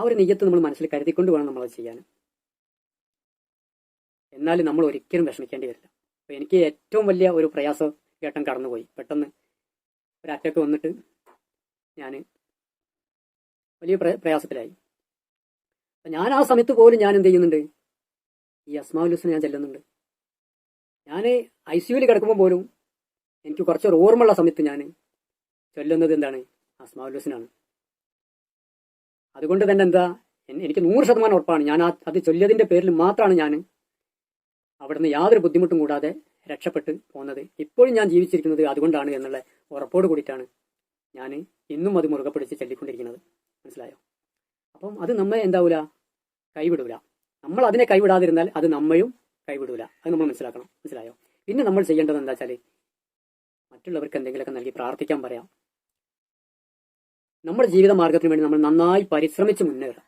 ആ ഒരു നെയ്യത്ത് നമ്മൾ മനസ്സിൽ കരുതിക്കൊണ്ട് വേണം നമ്മളത് ചെയ്യാൻ. എന്നാലും നമ്മൾ ഒരിക്കലും വിഷമിക്കേണ്ടി വരില്ല. അപ്പോൾ എനിക്ക് ഏറ്റവും വലിയ ഒരു പ്രയാസ ഘട്ടം കടന്നുപോയി. പെട്ടെന്ന് ഒരു അറ്റാക്ക് വന്നിട്ട് ഞാൻ വലിയ പ്ര- പ്രയാസത്തിലായി. അപ്പൊ ഞാൻ ആ സമയത്ത് പോലും ഞാൻ എന്ത് ചെയ്യുന്നുണ്ട്? ഈ അസ്മാവുലുസിനെ ഞാൻ ചെല്ലുന്നുണ്ട്. ഞാൻ ഐ സിയുവിൽ കിടക്കുമ്പോൾ പോലും എനിക്ക് കുറച്ചൊരു ഓർമ്മയുള്ള സമയത്ത് ഞാൻ ചൊല്ലുന്നത് എന്താണ്? അസ്മാവുലുസിനാണ് അതുകൊണ്ട് തന്നെ എന്താ? എനിക്ക് നൂറ് ശതമാനം ഉറപ്പാണ്. ഞാൻ അത് ചൊല്ലിയതിന്റെ പേരിൽ മാത്രമാണ് ഞാൻ അവിടുന്ന് യാതൊരു ബുദ്ധിമുട്ടും കൂടാതെ രക്ഷപ്പെട്ട് പോകുന്നത് ഇപ്പോഴും ഞാൻ ജീവിച്ചിരിക്കുന്നത് അതുകൊണ്ടാണ് എന്നുള്ള ഉറപ്പോട് കൂടിയിട്ടാണ് ഞാൻ ഇന്നും അത് മുറുകെ പിടിച്ച് ചൊല്ലിക്കൊണ്ടിരിക്കുന്നത്. മനസ്സിലായോ? അപ്പം അത് നമ്മെ എന്താവൂല? കൈവിടൂല. നമ്മൾ അതിനെ കൈവിടാതിരുന്നാൽ അത് നമ്മയും കൈവിടൂല. അത് നമ്മൾ മനസ്സിലാക്കണം. മനസ്സിലായോ? പിന്നെ നമ്മൾ ചെയ്യേണ്ടത് എന്താ വെച്ചാൽ മറ്റുള്ളവർക്ക് എന്തെങ്കിലുമൊക്കെ നൽകി പ്രാർത്ഥിക്കാൻ പറയാം. നമ്മുടെ ജീവിത മാർഗത്തിന് വേണ്ടി നമ്മൾ നന്നായി പരിശ്രമിച്ച് മുന്നേറുക.